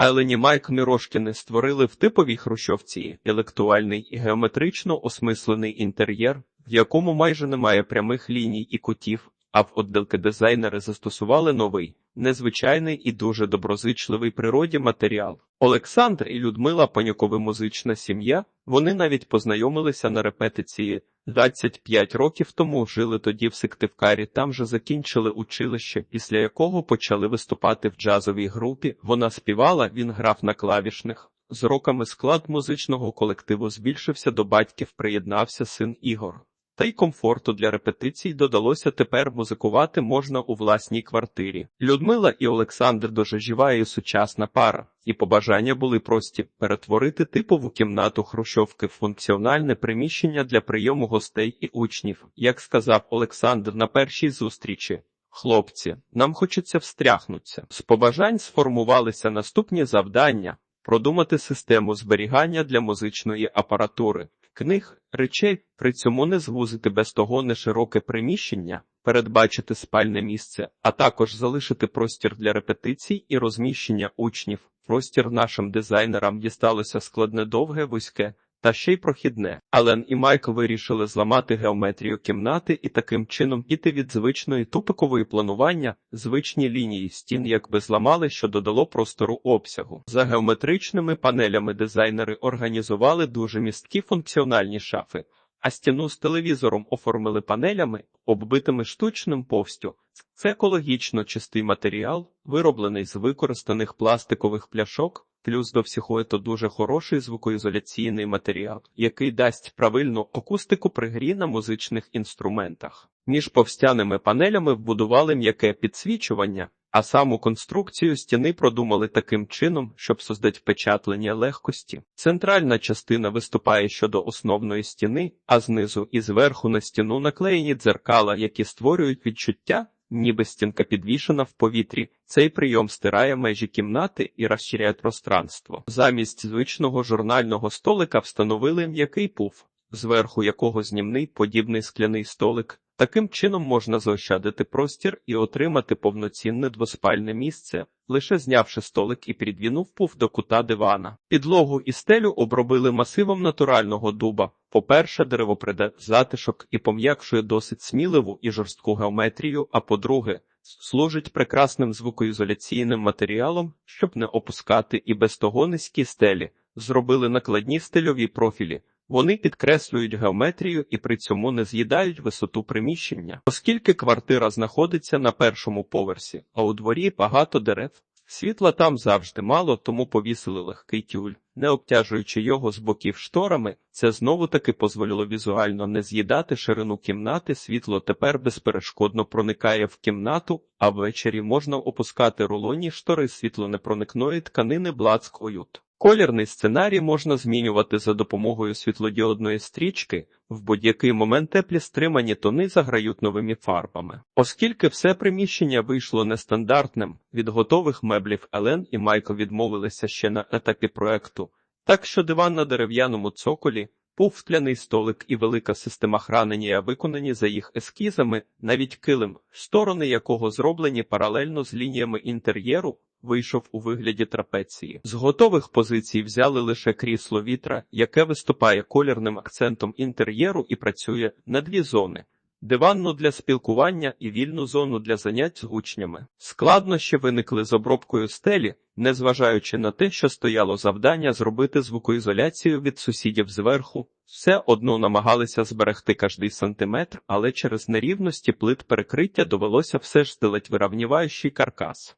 Елені Майк Мірошкіни створили в типовій хрущовці інтелектуальний і геометрично осмислений інтер'єр, в якому майже немає прямих ліній і кутів, а в отделки дизайнери застосували новий, незвичайний і дуже доброзичливий природі матеріал. Олександр і Людмила Панюкови музична сім'я, вони навіть познайомилися на репетиції. 25 років тому жили тоді в Сиктивкарі, там же закінчили училище, після якого почали виступати в джазовій групі. Вона співала, він грав на клавішних. З роками склад музичного колективу збільшився до батьків, приєднався син Ігор. Та й комфорту для репетицій додалося тепер музикувати можна у власній квартирі. Людмила і Олександр дуже жива і сучасна пара, і побажання були прості перетворити типову кімнату хрущовки в функціональне приміщення для прийому гостей і учнів, як сказав Олександр на першій зустрічі. Хлопці, нам хочеться встряхнутися. З побажань сформувалися наступні завдання: продумати систему зберігання для музичної апаратури, книг, речей, при цьому не звузити без того нешироке приміщення, передбачити спальне місце, а також залишити простір для репетицій і розміщення учнів. Простір нашим дизайнерам дісталося складне довге, вузьке. Та ще й прохідне. Ален і Майкл вирішили зламати геометрію кімнати і таким чином піти від звичної тупикової планування, звичні лінії стін якби зламали, що додало простору обсягу. За геометричними панелями дизайнери організували дуже місткі функціональні шафи, а стіну з телевізором оформили панелями, оббитими штучним повстю. Це екологічно чистий матеріал, вироблений з використаних пластикових пляшок. Плюс до всього це дуже хороший звукоізоляційний матеріал, який дасть правильну акустику при грі на музичних інструментах. Між повстяними панелями вбудували м'яке підсвічування, а саму конструкцію стіни продумали таким чином, щоб создати впечатлення легкості. Центральна частина виступає щодо основної стіни, а знизу і зверху на стіну наклеєні дзеркала, які створюють відчуття ніби стінка підвішена в повітрі. Цей прийом стирає межі кімнати і розширяє пространство. Замість звичного журнального столика встановили м'який пуф, зверху якого знімний подібний скляний столик. Таким чином можна заощадити простір і отримати повноцінне двоспальне місце, лише знявши столик і підвінув пуф до кута дивана. Підлогу і стелю обробили масивом натурального дуба. По-перше, дерево приде затишок і пом'якшує досить сміливу і жорстку геометрію, а по-друге, служить прекрасним звукоізоляційним матеріалом, щоб не опускати і без того низькі стелі. Зробили накладні стильові профілі. Вони підкреслюють геометрію і при цьому не з'їдають висоту приміщення, оскільки квартира знаходиться на першому поверсі, а у дворі багато дерев. Світла там завжди мало, тому повісили легкий тюль, не обтяжуючи його з боків шторами. Це знову таки дозволило візуально не з'їдати ширину кімнати. Світло тепер безперешкодно проникає в кімнату, а ввечері можна опускати рулонні штори світлонепроникної тканини Блацк Оют. Колірний сценарій можна змінювати за допомогою світлодіодної стрічки, в будь-який момент теплі стримані тони заграють новими фарбами. Оскільки все приміщення вийшло нестандартним, від готових меблів Елен і Майкл відмовилися ще на етапі проекту, так що диван на дерев'яному цоколі, пуф скляний столик і велика система хранення виконані за їх ескізами, навіть килим, сторони якого зроблені паралельно з лініями інтер'єру, вийшов у вигляді трапеції. З готових позицій взяли лише крісло вітра, яке виступає колірним акцентом інтер'єру і працює на дві зони. Диванну для спілкування і вільну зону для занять з учнями. Складнощі виникли з обробкою стелі, незважаючи на те, що стояло завдання зробити звукоізоляцію від сусідів зверху, все одно намагалися зберегти кожний сантиметр, але через нерівності плит перекриття довелося все ж стелить виравніваючий каркас.